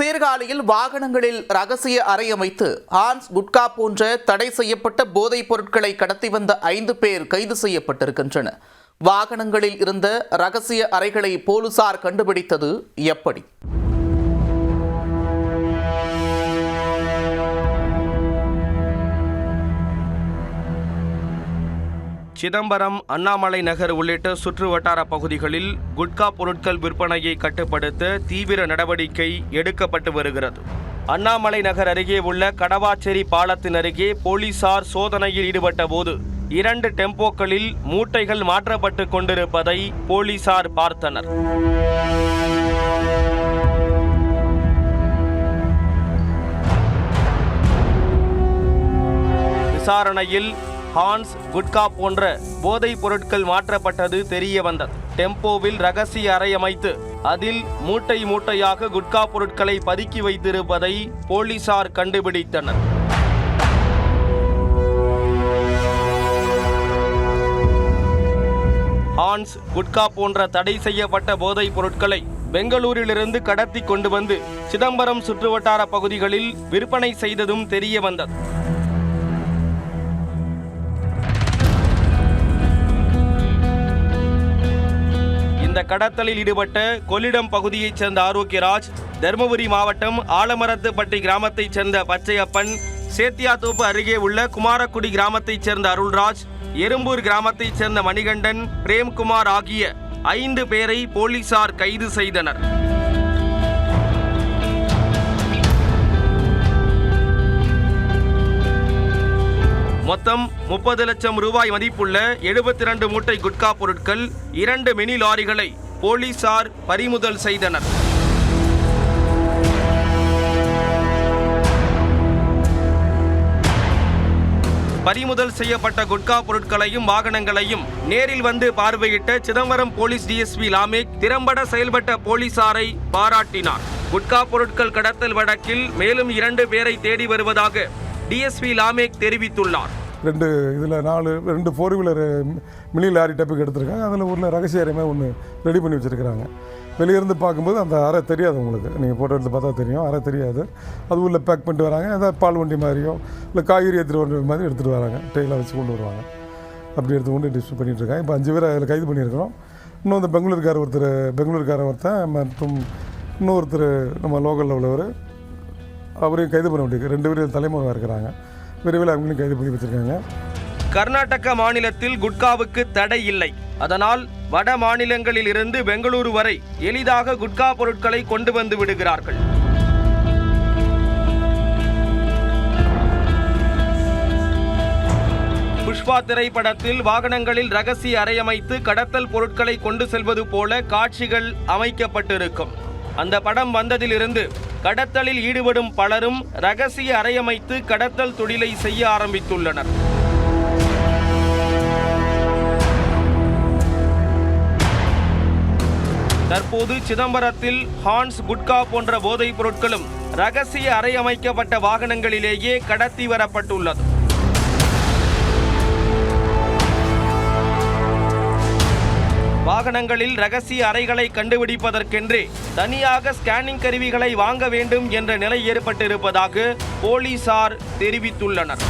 சீர்காழியில் வாகனங்களில் ரகசிய அறை அமைத்து ஹான்ஸ் குட்கா போன்ற தடை செய்யப்பட்ட போதைப் பொருட்களை கடத்தி வந்த ஐந்து பேர் கைது செய்யப்பட்டிருக்கின்றனர். வாகனங்களில் இருந்த ரகசிய அறைகளை போலீசார் கண்டுபிடித்தது எப்படி? சிதம்பரம் அண்ணாமலை நகர் உள்ளிட்ட சுற்று வட்டார பகுதிகளில் குட்கா பொருட்கள் விற்பனையை கட்டுப்படுத்த தீவிர நடவடிக்கை எடுக்கப்பட்டு வருகிறது. அண்ணாமலை நகர் அருகே உள்ள கடவாச்சேரி பாலத்தின் அருகே போலீசார் சோதனையில் ஈடுபட்ட போது இரண்டு டெம்போக்களில் மூட்டைகள் மாற்றப்பட்டு கொண்டிருப்பதை போலீசார் பார்த்தனர். விசாரணையில் ஹான்ஸ் குட்கா போன்ற போதைப் பொருட்கள் மாற்றப்பட்டது தெரிய வந்தது. டெம்போவில் ரகசிய அறை அமைத்து அதில் மூட்டை மூட்டையாக குட்கா பொருட்களை பதுக்கி வைத்திருப்பதை போலீசார் கண்டுபிடித்தனர். ஹான்ஸ் குட்கா போன்ற தடை செய்யப்பட்ட போதைப் பொருட்களை பெங்களூரிலிருந்து கடத்தி கொண்டு வந்து சிதம்பரம் சுற்றுவட்டார பகுதிகளில் விற்பனை செய்ததும் தெரிய வந்தது. இந்த கடத்தலில் ஈடுபட்ட கொள்ளிடம் பகுதியைச் சேர்ந்த ஆரோக்கியராஜ் தருமபுரி மாவட்டம் ஆலமரத்துப்பட்டி கிராமத்தைச் சேர்ந்த பச்சையப்பன் சேத்தியாத்தோப்பு அருகே உள்ள குமாரக்குடி கிராமத்தைச் சேர்ந்த அருள்ராஜ் எறும்பூர் கிராமத்தைச் சேர்ந்த மணிகண்டன் பிரேம்குமார் ஆகிய ஐந்து பேரை போலீசார் கைது செய்தனர். மொத்தம் முப்பது லட்சம் ரூபாய் மதிப்புள்ள எழுபத்தி ரெண்டு மூட்டை குட்கா பொருட்கள் இரண்டு மினி லாரிகளை போலீசார் பறிமுதல் செய்தனர். பறிமுதல் செய்யப்பட்ட குட்கா பொருட்களையும் வாகனங்களையும் நேரில் வந்து பார்வையிட்ட சிதம்பரம் போலீஸ் டிஎஸ்பி லாமேக் திறம்பட செயல்பட்ட போலீசாரை பாராட்டினார். குட்கா பொருட்கள் கடத்தல் வழக்கில் மேலும் இரண்டு பேரை தேடி வருவதாக டிஎஸ்பி லாமேக் தெரிவித்துள்ளார். ரெண்டு இதில் நாலு ரெண்டு ஃபோர் வீலர் மினி லாரி டப்புக்கு எடுத்திருக்காங்க. அதில் ஒரு ரகசிய அறையுமே ஒன்று ரெடி பண்ணி வச்சுருக்கிறாங்க. வெளியிருந்து பார்க்கும்போது அந்த அறை தெரியாது உங்களுக்கு. நீங்கள் ஃபோட்டோ எடுத்து பார்த்தா தெரியும். அறை தெரியாது. அது உள்ளே பேக் பண்ணிட்டு வராங்க. ஏதாவது பால் வண்டி மாதிரியோ இல்லை காய்கறி எடுத்துகிட்டு வர மாதிரி எடுத்துகிட்டு வராங்க. ட்ரெயினில் வச்சு கொண்டு வருவாங்க. அப்படி எடுத்து கொண்டு டிஸ்ட்ரிப் பண்ணிகிட்ருக்காங்க இப்போ அஞ்சு பேர் அதில் கைது பண்ணியிருக்கிறோம். இன்னும் இந்த பெங்களூருக்கார ஒருத்தர் பெங்களூருக்கார ஒருத்தன் மற்றும் இன்னொருத்தர் நம்ம லோக்கலில் உள்ளவர். அவரையும் கைது பண்ண வேண்டியிருக்கு. ரெண்டு பேரும் தலைமுறையாக இருக்கிறாங்க. விரைவில் அவங்களும் கைது பண்ணி வச்சுருக்காங்க. கர்நாடக மாநிலத்தில் குட்காவுக்கு தடை இல்லை. அதனால் வட மாநிலங்களில் இருந்து பெங்களூரு வரை எளிதாக குட்கா பொருட்களை கொண்டு வந்து விடுகிறார்கள். புஷ்பா திரைப்படத்தில் வாகனங்களில் ரகசிய அறையமைத்து கடத்தல் பொருட்களை கொண்டு செல்வது போல காட்சிகள் அமைக்கப்பட்டிருக்கும். அந்த படம் வந்ததிலிருந்து கடத்தலில் ஈடுபடும் பலரும் ரகசிய அறையமைத்து கடத்தல் தொழிலை செய்ய ஆரம்பித்துள்ளனர். தற்போது சிதம்பரத்தில் ஹான்ஸ் குட்கா போன்ற போதைப் பொருட்களும் ரகசிய அறை அமைக்கப்பட்ட வாகனங்களிலேயே கடத்தி வரப்பட்டுள்ளது. வாகனங்களில் ரகசிய அறைகளை கண்டுபிடிப்பதற்கென்றே தனியாக ஸ்கேனிங் கருவிகளை வாங்க வேண்டும் என்ற நிலை ஏற்பட்டிருப்பதாக போலீசார் தெரிவித்துள்ளனர்.